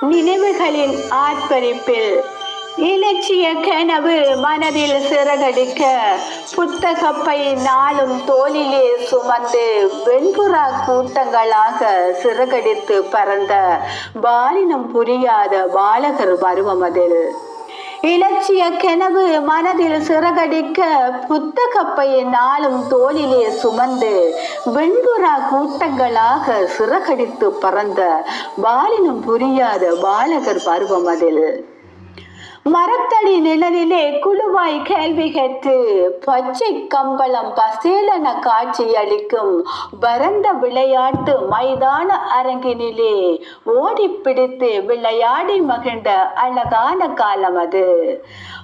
நினைவுகளின் ஆர்ப்பரிப்பில் இலட்சிய கனவு மனதில் சிறகடிக்க புத்தகப்பை நாளும் தோளிலே சுமந்து வெண்புறா கூட்டங்களாக சிறகடித்து பறந்த பாலினம் புரியாத பாலகர் பருவமதில். இலட்சிய கனவு மனதில் சிறகடிக்க புத்தகப்பை நாளும் தோளிலே சுமந்து வெண்புறா கூட்டங்களாக சிறகடித்து பறந்த பாலினும் புரியாத பாலகர் பருவம் அதில். மரத்தடி நிழலிலே குழுவாய் கேள்வி கேட்டு பச்சை கம்பளம் பசேலன காட்சி அளிக்கும் பரந்த விளையாட்டு மைதான அரங்கினிலே ஓடி பிடித்து விளையாடி மகிழ்ந்த அழகான காலம் அது.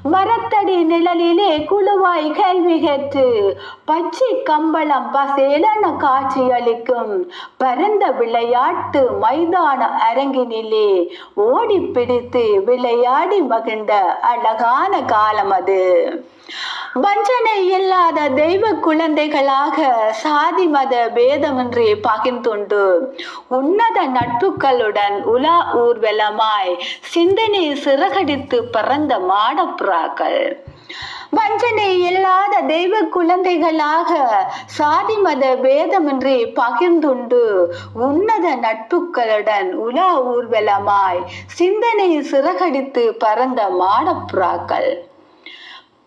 மரத்தடி நிழலிலே குழுவாய் கேள்வி கேட்டு பச்சை கம்பளம் பசேலன காட்சி அளிக்கும் பரந்த விளையாட்டு மைதான அரங்கினிலே ஓடி பிடித்து விளையாடி மகிழ்ந்த அழகான காலம் அது. வஞ்சனை இல்லாத தெய்வ குழந்தைகளாக சாதி மத பேதமின்றி பகிர்ந்துண்டு உன்னத நட்புகளுடன் உலா ஊர்வலமாய் சிந்தனை சிறகடித்து பிறந்த மாடப்புறாக்கள் வஞ்சனை இல்லாத தெய்வ குழந்தைகளாக சாதி மத பேதமின்றி பகிர்ந்துண்டு உன்னத நட்புகளுடன் உலா ஊர்வலமாய் சிந்தனை சிறகடித்து பறந்த மாடப்புறாக்கள்.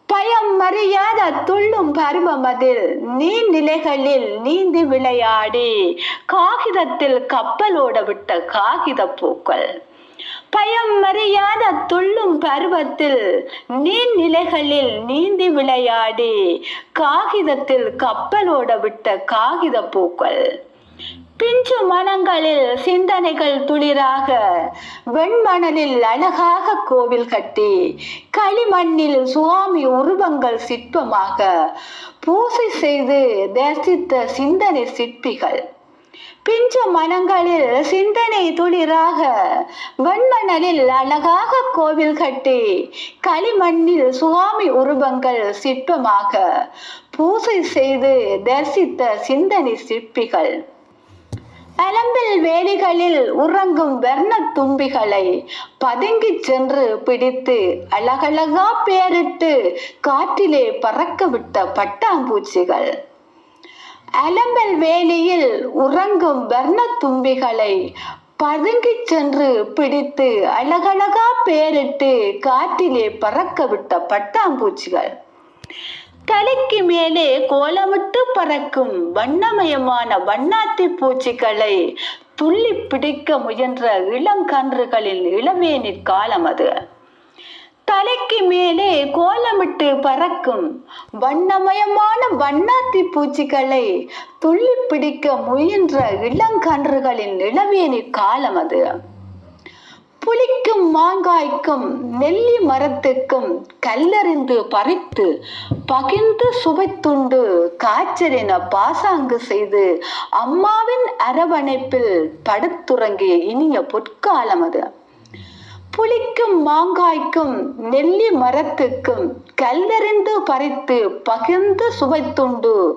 பயம் மறியாத துள்ளும் பருவமதில் நீர்நிலைகளில் நீந்தி விளையாடி காகிதத்தில் கப்பலோட விட்ட காகித பூக்கள் பயம் மறியாத துள்ளும் பருவத்தில் நீர்நிலைகளில் நீந்தி விளையாடி காகிதத்தில் கப்பலோட விட்ட காகித பூக்கள். பிஞ்சு மனங்களில் சிந்தனைகள் துளிராக வெண்மணலில் அழகாக கோவில் கட்டி களிமண்ணில் சுவாமி உருவங்கள் சிற்பமாக பூசை செய்து தரிசித்த சிந்தனை சிற்பிகள். பிஞ்சு மனங்களில் சிந்தனை துளிராக வெண்மணலில் அழகாக கோவில் கட்டி களிமண்ணில் சுவாமி உருவங்கள் சிற்பமாக பூசை செய்து தரிசித்த சிந்தனை சிற்பிகள். அலம்பில் வேலிகளில் உறங்கும் வர்ண தும்பிகளை பதுங்கி சென்று பிடித்து அழகழகா பேரிட்டு காற்றிலே பறக்க விட்ட பட்டாம்பூச்சிகள். அலம்பல் வேலியில் உறங்கும் வர்ண தும்பிகளை பதுங்கி சென்று பிடித்து அழகழகா பேரிட்டு காற்றிலே பறக்க விட்ட பட்டாம்பூச்சிகள். தலைக்கு மேலே கோலமிட்டு பறக்கும் வண்ணமயமான வண்ணாத்தி பூச்சிகளை துள்ளி பிடிக்க முயன்ற இளங்கன்றுகளின் இளவேனிற் காலம் அது. தலைக்கு மேலே கோலமிட்டு பறக்கும் வண்ணமயமான வண்ணாத்தி பூச்சிகளை துள்ளி பிடிக்க முயன்ற இளங்கன்றுகளின் இளவேனிற் காலம் அது. புளிக்கும் மாங்காய்க்கும் நெல்லி மரத்துக்கும் கல்லறிந்து பறித்து பகிர்ந்து சுவைத்துண்டு காய்ச்சலின பாசாங்கு செய்து அம்மாவின் அரவணைப்பில் படுத்துறங்கிய இனிய பொற்காலம் அது. புளிக்கும் மாங்காய்க்கும் நெல்லி மரத்துக்கும் கல்லறிந்து பறித்து பகிர்ந்து சுவைத்துண்டு.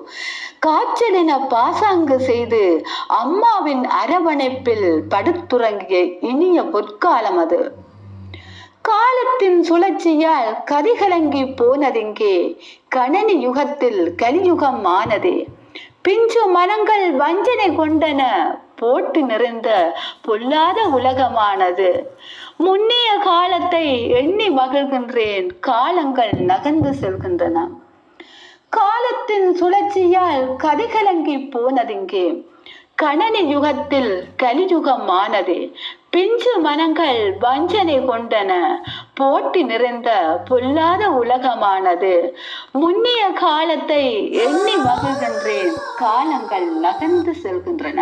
காய்ச்சலின பாசாங்கு செய்து அம்மாவின் அரவணைப்பில் படுத்துறங்கிய இனிய பொற்காலம் அது. காலத்தின் சுழற்சியால் கதிகலங்கி போனதிங்கே? கணனி யுகத்தில் கலியுகம் ஆனதே. பிஞ்சு மனங்கள் வஞ்சனை கொண்டன போட்டு நிறைந்த பொல்லாத உலகமானது. முன்னிய காலத்தை எண்ணி மகிழ்கின்றேன். காலங்கள் நகர்ந்து செல்கின்றன. காலத்தின் சுழற்சியால் கதிகலங்கி போனதிங்கே. கணனி யுகத்தில் கலியுகம் ஆனது பிஞ்சு மனங்கள் வஞ்சனை கொண்டன. போட்டி நிறைந்த பொல்லாத உலகமானது. முன்னிய காலத்தை எண்ணி மகிழ்கின்றேன். காலங்கள் நகர்ந்து செல்கின்றன.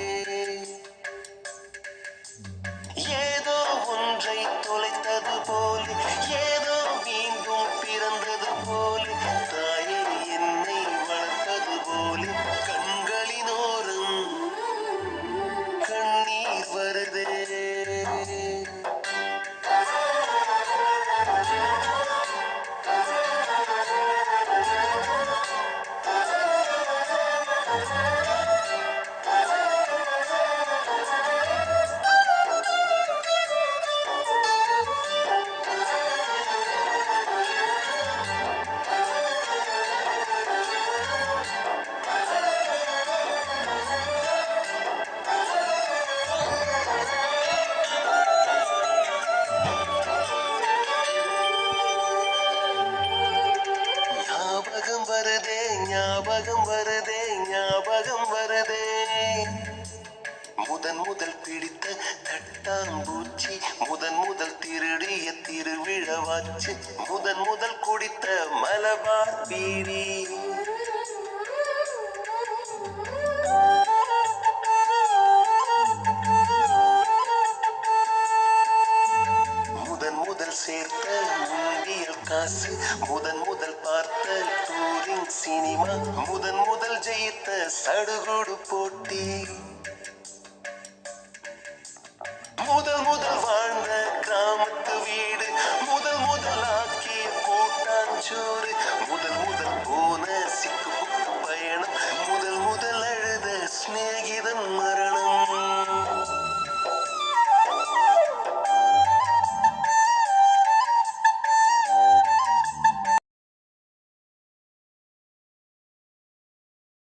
திருவிழவாச்சு முதன் முதல் குடித்த மலபார் பீரி. முதன் முதல் சேர்த்த முந்தியல் காசு முதன் முதல் பார்த்த டூரிங் சினிமா முதன் முதல் ஜெயித்த சடுகுடு போட்டி.